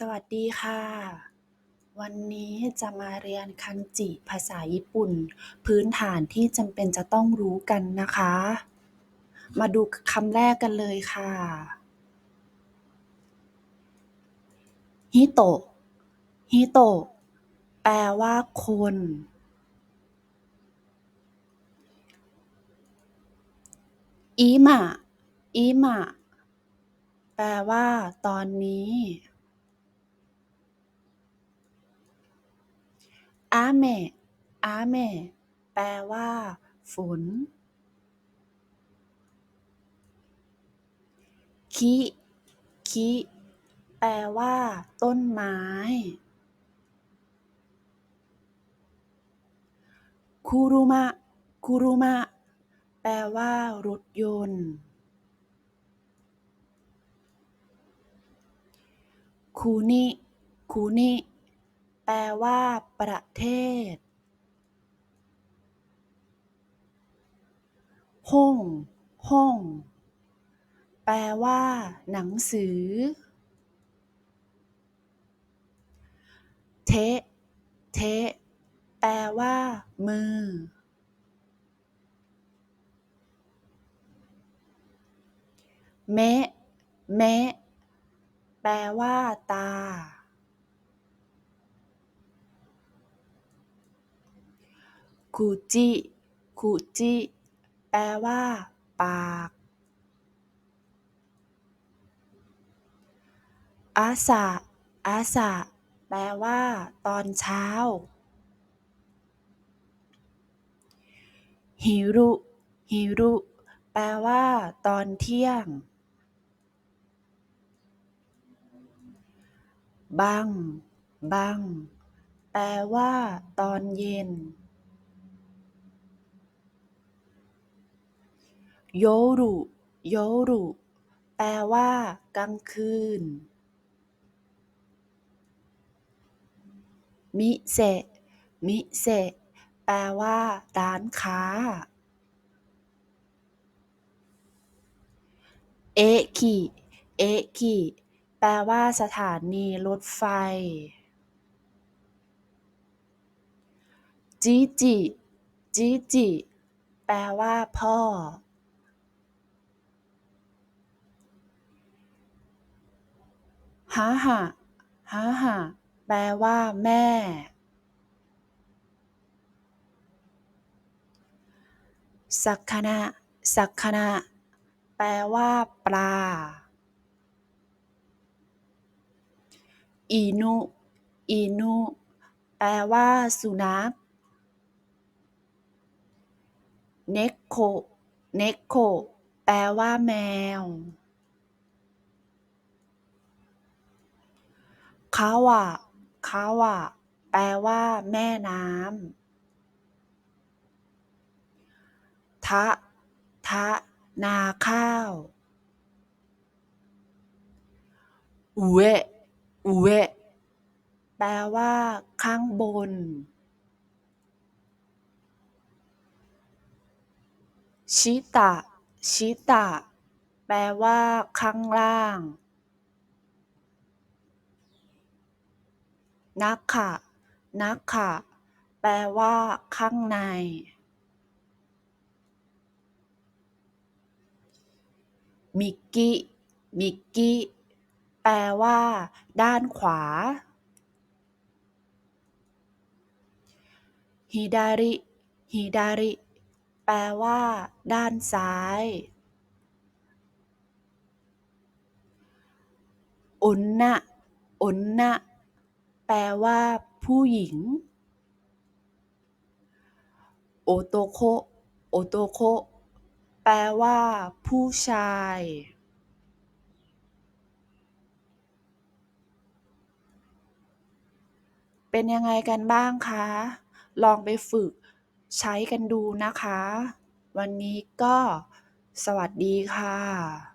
สวัสดีค่ะ วันนี้จะมาเรียนคันจิภาษาญี่ปุ่น พื้นฐานที่จำเป็นจะต้องรู้กันนะคะ มาดูคำแรกกันเลยค่ะฮิโตะฮิโตะแปลว่าคนอิมะอิมะแปลว่าตอนนี้ อาเมะอาเมะแปลว่า ฝน คิ คิ แปลว่า ต้นไม้ คุรุมะ คุรุมะ แปลว่า รถยนต์ คุนิ คุนิ แปลว่า ประเทศห้องห้อง แปลว่า หนังสือ เทะเทะแปลว่า มือ เมะเมะแปลว่า ตา คุจิ คุจิ แปลว่า ปาก อาสะ อาสะ แปลว่า ตอนเช้า ฮิรุ ฮิรุ แปลว่า ตอนเที่ยง บัง บัง แปลว่า ตอนเย็น โยรุโยรุ แปลว่า กลางคืน มิเซะมิเซะแปลว่า ร้านค้า เอคิเอคิแปลว่า สถานีรถไฟ จิจิ จิจิ แปลว่า พ่อ ฮาหะฮาหะแปลว่าแม่ สักคะนะสักคะนะแปลว่า ปลา อินุอินุแปลว่า สุนัข เนกโขเนกโขแปลว่าแมว คาวะ คาวะ แปลว่า แม่น้ำ ทะ ทะ นาข้าว อุเออุเอแปลว่า ข้างบน ชิตะ ชิตะ แปลว่า ข้างล่าง นักขะ นักขะ แปลว่า ข้างในมิกิมิกิแปลว่า ด้านขวา ฮิดาริ ฮิดาริ แปลว่า ด้านซ้ายโอนนะโอนนะ แปลว่า ผู้หญิง โอโตโค โอโตโค แปลว่า ผู้ชาย เป็นยังไงกันบ้างคะ ลองไปฝึกใช้กันดูนะคะ วันนี้ก็สวัสดีค่ะ